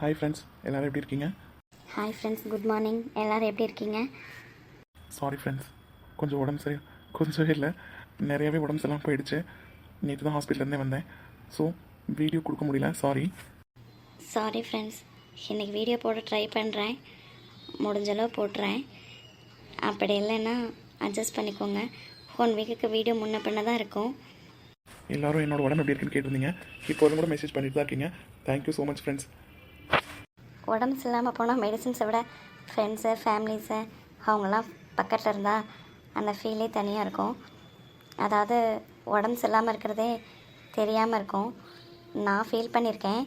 Hi friends எல்லோரும் எப்படி இருக்கீங்க? ஹாய் ஃப்ரெண்ட்ஸ் குட் மார்னிங் எல்லோரும் எப்படி இருக்கீங்க? சாரி ஃப்ரெண்ட்ஸ் கொஞ்சம் உடம்பு சரி கொஞ்சம் இல்லை நிறையவே உடம்பு சரியில்லாம போயிடுச்சு. நேற்று தான் ஹாஸ்பிட்டல்லேருந்தே வந்தேன். ஸோ வீடியோ கொடுக்க முடியல. சாரி சாரி ஃப்ரெண்ட்ஸ் இன்றைக்கி வீடியோ போட ட்ரை பண்ணுறேன் முடிஞ்ச அளவு போட்டுறேன். அப்படி இல்லைன்னா அட்ஜஸ்ட் பண்ணிக்கோங்க. ஒன் வீக்குக்கு வீடியோ முன்ன பின்ன தான் இருக்கும். எல்லாரும் என்னோட உடம்பு எப்படி இருக்குன்னு கேட்டிருந்தீங்க. இப்போதும் கூட மெசேஜ் பண்ணிட்டு தான் இருக்கீங்க. தேங்க்யூ ஸோ மச் ஃப்ரெண்ட்ஸ் உடம்பு சரியில்லாமல் போனால் மெடிசின்ஸை விட ஃப்ரெண்ட்ஸு ஃபேமிலிஸு அவங்களாம் பக்கத்தில் இருந்தால் அந்த ஃபீலே தனியாக இருக்கும். அதாவது உடம்பு சரியில்லாமல் இருக்கிறதே தெரியாமல் இருக்கும். நான் ஃபீல் பண்ணியிருக்கேன்.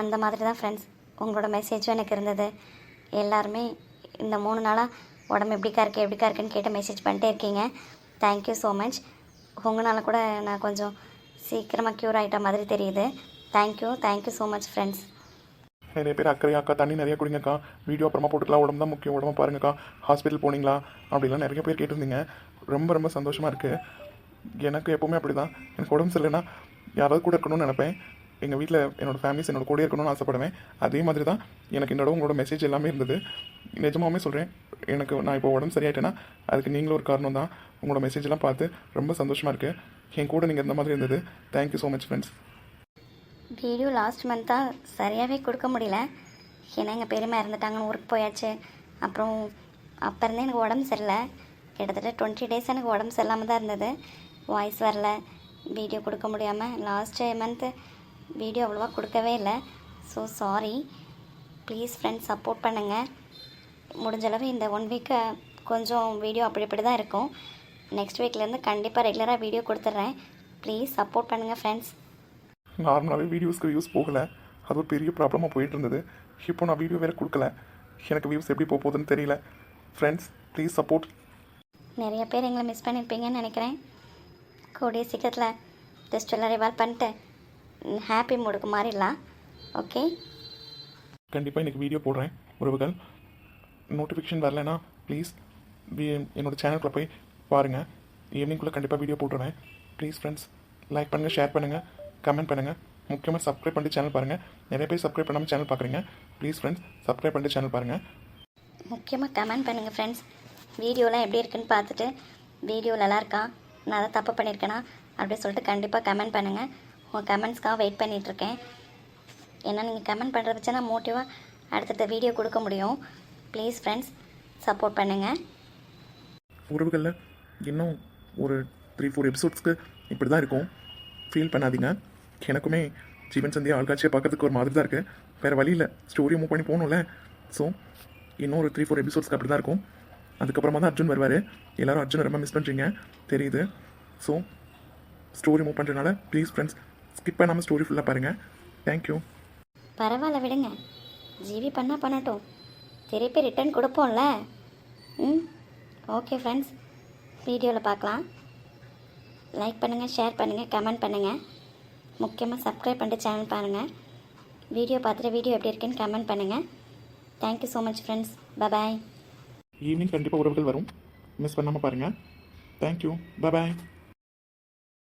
அந்த மாதிரி தான் ஃப்ரெண்ட்ஸ் உங்களோட மெசேஜும் எனக்கு இருந்தது. எல்லாருமே இந்த மூணு நாளாக உடம்பு எப்படிக்கா இருக்குது எப்படிக்கா இருக்குன்னு கேட்டு மெசேஜ் பண்ணிட்டே இருக்கீங்க. தேங்க்யூ ஸோ மச் உங்களால் கூட நான் கொஞ்சம் சீக்கிரமாக க்யூர் ஆகிட்ட மாதிரி தெரியுது. Thank you thank you so much friends நிறைய பேர் அக்கறையாக்கா தண்ணி நிறைய குடிங்கக்கா. வீடியோ அப்புறமா போட்டுக்கலாம். உடம்பு தான் முக்கியம். உடம்பு பாருங்கக்கா. ஹாஸ்பிட்டல் போனீங்களா? அப்படிலாம் நிறைய பேர் கேட்டிருந்தீங்க. ரொம்ப ரொம்ப சந்தோஷமாக இருக்குது எனக்கு எப்போவுமே அப்படி தான் எனக்கு உடம்பு சரியில்லைன்னா யாராவது கூட இருக்கணும்னு நினைப்பேன். எங்கள் வீட்டில் என்னோட ஃபேமிலிஸ் என்னோட கூட இருக்கணும்னு ஆசைப்படுவேன். அதே மாதிரி தான் எனக்கு என்னோட உங்களோட மெசேஜ் எல்லாமே இருந்தது. நிஜமாவே சொல்கிறேன் எனக்கு நான் இப்போ உடம்பு சரியாயிட்டேன்னா அதுக்கு நீங்களும் ஒரு காரணம் தான் உங்களோட மெசேஜ் எல்லாம் பார்த்து ரொம்ப சந்தோஷமாக இருக்குது என் கூட நீங்கள் இந்த மாதிரி இருந்தது. Thank you so much friends video last மந்த்தாக சரியாகவே கொடுக்க முடியல. ஏன்னா எங்கள் பெரியம்மா இறந்துட்டாங்கன்னு ஊருக்கு போயாச்சு. அப்புறம் அப்போ இருந்தே எனக்கு உடம்பு சரியில்லை. கிட்டத்தட்ட டுவெண்ட்டி டேஸ் எனக்கு உடம்பு சரியில்லாமல் தான் இருந்தது. வாய்ஸ் வரல. வீடியோ கொடுக்க முடியாமல் லாஸ்ட் மந்த்து வீடியோ அவ்வளோவா கொடுக்கவே இல்லை. So sorry please friends support பண்ணுங்கள் முடிஞ்சளவு இந்த ஒன் வீக்கு கொஞ்சம் வீடியோ அப்படி இப்படி தான் இருக்கும். நெக்ஸ்ட் வீக்லேருந்து கண்டிப்பாக ரெகுலராக வீடியோ கொடுத்துட்றேன். ப்ளீஸ் சப்போர்ட் பண்ணுங்கள் ஃப்ரெண்ட்ஸ் நார்மலாகவே வீடியோஸ்க்கு வியூஸ் போகலை. அது ஒரு பெரிய ப்ராப்ளமாக போயிட்டு இருந்தது இப்போ நான் வீடியோ வேறு கொடுக்கல. எனக்கு வியூஸ் எப்படி போக போகுதுன்னு தெரியல. ஃப்ரெண்ட்ஸ் ப்ளீஸ் சப்போர்ட் நிறைய பேர் எங்களை மிஸ் பண்ணியிருப்பீங்கன்னு நினைக்கிறேன். கூடிய சீக்கிரத்தில் டெஸ்ட் எல்லாம் ரிவால்வ் பண்ணிட்டு ஹாப்பி மூடுக்கு மாறிடலாம். ஓகே கண்டிப்பாக இன்றைக்கி வீடியோ போடுறேன் உறவுகள். நோட்டிஃபிகேஷன் வரலனா ப்ளீஸ் என்னோட சேனலுக்குள்ளே போய் பாருங்கள் ஈவினிங்குள்ளே கண்டிப்பாக வீடியோ போட்டுருவேன். ப்ளீஸ் ஃப்ரெண்ட்ஸ் லைக் பண்ணுங்கள் ஷேர் பண்ணுங்கள் கமெண்ட் பண்ணுங்கள் முக்கியமாக சப்ஸ்கிரைப் பண்ணிட்டு சேனல் பாருங்கள் நிறைய பேர் சப்ஸ்கிரைப் பண்ணாமல் சேனல் பார்க்குறீங்க ப்ளீஸ் ஃப்ரெண்ட்ஸ் சப்ஸ்கிரைப் பண்ணிட்டு சேனல் பாருங்கள் முக்கியமாக கமெண்ட் பண்ணுங்கள் ஃப்ரெண்ட்ஸ் வீடியோலாம் எப்படி இருக்குன்னு பார்த்துட்டு வீடியோ நல்லா இருக்கா? நான் அதை தப்பு பண்ணியிருக்கேனா அப்படி சொல்லிட்டு கண்டிப்பாக கமெண்ட் பண்ணுங்கள் உங்கள் கமெண்ட்ஸ்க்காக வெயிட் பண்ணிகிட்ருக்கேன் ஏன்னா நீங்கள் கமெண்ட் பண்ணுறத வச்சு நான் மோட்டிவாக அடுத்தடுத்த வீடியோ கொடுக்க முடியும். ப்ளீஸ் ஃப்ரெண்ட்ஸ் சப்போர்ட் பண்ணுங்கள் உறவுகளில் இன்னும் ஒரு த்ரீ ஃபோர் எபிசோட்ஸ்க்கு இப்படி தான் இருக்கும். ஃபீல் பண்ணாதீங்க. எனக்குமே ஜீவன் சந்தியா ஆள்காட்சியை பார்க்கறதுக்கு ஒரு மாதிரி தான் இருக்குது வேறு வழி இல்லை. ஸ்டோரி மூவ் பண்ணி போகணும்ல. ஸோ இன்னும் ஒரு த்ரீ ஃபோர் எபிசோட்ஸ்க்கு அப்படி தான் இருக்கும். அதுக்கப்புறமா தான் அர்ஜுன் வருவார். எல்லாரும் அர்ஜுன் ரொம்ப மிஸ் பண்ணுறீங்க தெரியுது. ஸோ ஸ்டோரி மூவ் பண்ணுறதுனால ப்ளீஸ் ஃப்ரெண்ட்ஸ் ஸ்கிப் பண்ணாமல் ஸ்டோரி ஃபுல்லாக பாருங்கள் தேங்க்யூ பரவாயில்ல விடுங்க. ஜிவி பண்ணால் பண்ணட்டும். திருப்பி ரிட்டர்ன் கொடுப்போம்ல. ம்? ஓகே ஃப்ரெண்ட்ஸ் வீடியோவில் பார்க்கலாம். லைக் பண்ணுங்கள் ஷேர் பண்ணுங்கள் கமெண்ட் பண்ணுங்கள் முக்கியமாக சப்ஸ்கிரைப் பண்ணிட்டு சேனல் பாருங்கள் வீடியோ பார்த்துட்டு வீடியோ எப்படி இருக்குன்னு கமெண்ட் பண்ணுங்கள் thank you so much friends bye bye evening கண்டிப்பாக உறவுகள் வரும். மிஸ் பண்ணாமல் பாருங்கள் தேங்க்யூ பாய்